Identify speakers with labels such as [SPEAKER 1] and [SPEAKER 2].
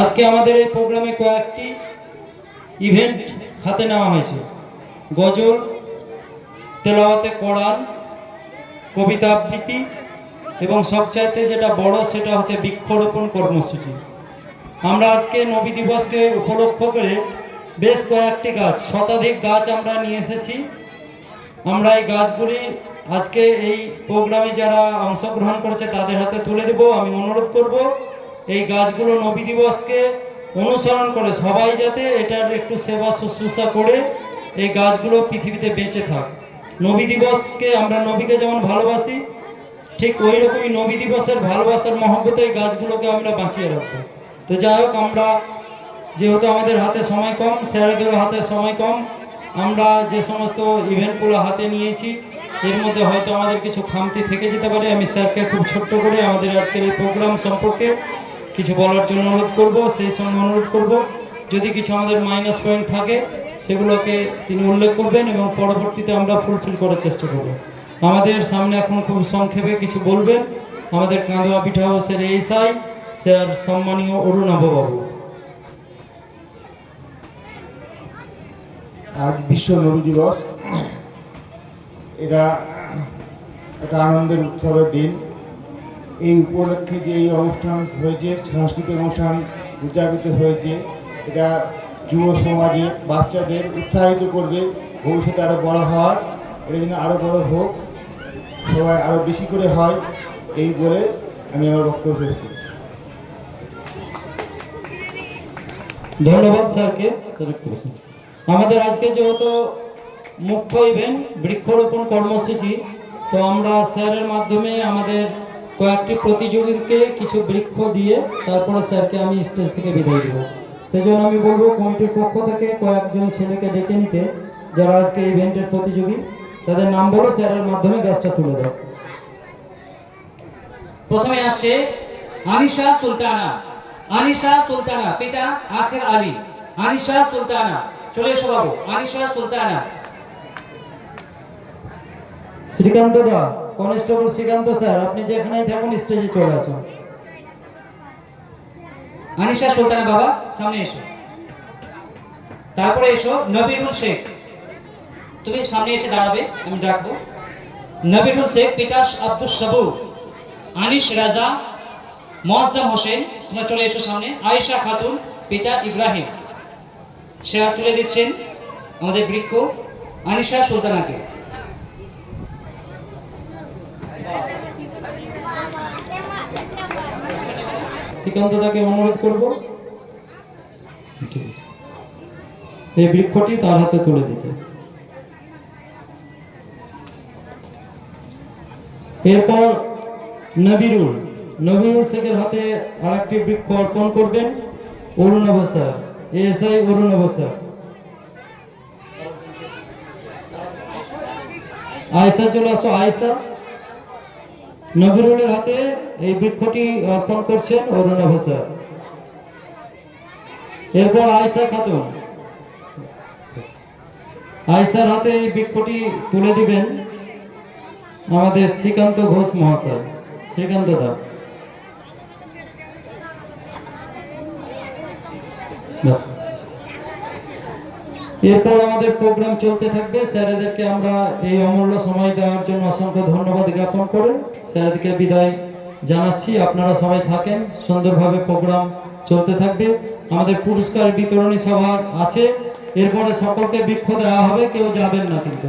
[SPEAKER 1] আজকে আমাদের এই প্রোগ্রামে কয়েকটি ইভেন্ট হাতে নেওয়া হয়েছে। গজল, তেলাওয়াতে কোরআন, কবিতা আবৃত্তি এবং সবচাইতে যেটা বড় সেটা হচ্ছে বৃক্ষরোপণ কর্মসূচি। আমরা আজকে নবী দিবসকে উপলক্ষ করে বেশ কয়েকটি গাছ, শতাধিক গাছ আমরা নিয়ে এসেছি। আমরা এই গাছগুলি আজকে এই প্রোগ্রামে যারা অংশগ্রহণ করেছে তাদের হাতে তুলে দেব। আমি অনুরোধ করব এই গাছগুলো নবী দিবসকে অনুসরণ করে সবাই যাতে এটার একটু সেবা শুশ্রূষা করে এই গাছগুলো পৃথিবীতে বেঁচে থাক। নবী দিবসকে আমরা নবীকে যেমন ভালোবাসি, ঠিক ওই রকমই নবী দিবসের ভালোবাসার মহব্বতে এই গাছগুলোকে আমরা বাঁচিয়ে রাখব। তো যাই হোক, আমরা যেহেতু আমাদের হাতে সময় কম, স্যারেদেরও হাতে সময় কম, আমরা যে সমস্ত ইভেন্টগুলো হাতে নিয়েছি, এর মধ্যে হয়তো আমাদের কিছু খামতি থেকে যেতে পারে। আমি স্যারকে খুব ছোট্ট করে আমাদের আজকের এই প্রোগ্রাম সম্পর্কে কিছু বলার জন্য অনুরোধ করব, সেই সঙ্গে অনুরোধ করব, যদি কিছু আমাদের মাইনাস পয়েন্ট থাকে, সেগুলোকে তিনি উল্লেখ করবেন এবং পরবর্তীতে আমরা ফুলফিল করার চেষ্টা করব। আমাদের সামনে এখন খুব সংক্ষেপে কিছু বলবেন। আমাদের কাঁদোয়া পিঠা হাউসের এইসআই স্যার সম্মানীয় অরুণাভ বাবু
[SPEAKER 2] আজ বিশ্ব নবী দিবস। এটা একটা আনন্দের উৎসবের দিন। এই উপলক্ষে যে এই অনুষ্ঠান হয়েছে, সাংস্কৃতিক অনুষ্ঠান উদযাপিত হয়েছে, এটা যুব সমাজে বাচ্চাদের উৎসাহিত করবে, ভবিষ্যতে আরও বড় হওয়ার, এটা যেন আরও বড় হোক, সবাই আরও বেশি করে হয়, এই বলে আমি আমার বক্তব্য শেষ করছি।
[SPEAKER 1] ধন্যবাদ স্যারকে আমাদের আজকে যেহেতু মুখ্য ইভেন্ট বৃক্ষরোপণ কর্মসূচি, তো আমরা স্যারের মাধ্যমে আমাদের কয়েকটি প্রতিযোগীকে কিছু বৃক্ষ দিয়ে তারপরে স্যারকে আমি স্টেজ থেকে বিদায় দেবো। সেজন্য আমি বলব কমিটির পক্ষ থেকে কয়েকজন ছেলেকে ডেকে নিতে যারা আজকে ইভেন্টের প্রতিযোগী তাদের নাম বলে স্যারের মাধ্যমে গাছটা তুলে দাও।
[SPEAKER 3] প্রথমে আসছে আনিশা সুলতানা। আনিশা সুলতানা পিতা আখের আলী। আনিশা সুলতানা চলে এসো বাবু। আনিশা সুলতানা।
[SPEAKER 1] শ্রীকান্ত দা কনস্টেবল শ্রীকান্ত স্যার? আপনি যেখানেই থাকুন, স্টেজে চলে আসুন।
[SPEAKER 3] আনিশা সুলতানা বাবা, সামনে এসো। তারপরে এসো নবিরুল শেখ। তুমি সামনে এসে দাঁড়াবে, আমি ডাকবো। নবিরুল শেখ পিতা আব্দুল সাবুর আনিস রাজা, মোয়াজ্জম হোসেন, তোমরা চলে এসো সামনে। আয়েশা খাতুন, পিতা ইব্রাহিম। সে তুলে দিচ্ছেন আমাদের বৃক্ষ আনিশা সুলতানাকে।
[SPEAKER 1] শ্রীকান্ত দাকে অনুরোধ করব। এই বৃক্ষটি তার হাতে তুলে দিতে। এরপর নবিরুল নবিরুল শেখের হাতে আরেকটি বৃক্ষ অর্পণ করবেন। Arunabha sir, ASI Arunabha sir. Ayesha, চলে আসো, আয়সা। নবিরুলের হাতে এই বৃক্ষটি অর্পণ করছেন অরুণাভ স্যার এরপর আয়সা খাতুন। আয়সার হাতে এই বৃক্ষটি তুলে দিবেন আমাদের শ্রীকান্ত ঘোষ মহাশয়, শ্রীকান্ত দা। ব্যাস। এরপর আমাদের প্রোগ্রাম চলতে থাকবে। স্যারেদেরকে আমরা এই অমূল্য সময় দেওয়ার জন্য অসংখ্য ধন্যবাদ জ্ঞাপন করে স্যারেদেরকে বিদায় জানাচ্ছি। আপনারা সবাই থাকেন, সুন্দরভাবে প্রোগ্রাম চলতে থাকবে। আমাদের পুরস্কার বিতরণী সভা আছে। এরপরে সকলকে বৃক্ষ দেওয়া হবে, কেউ যাবেন না কিন্তু।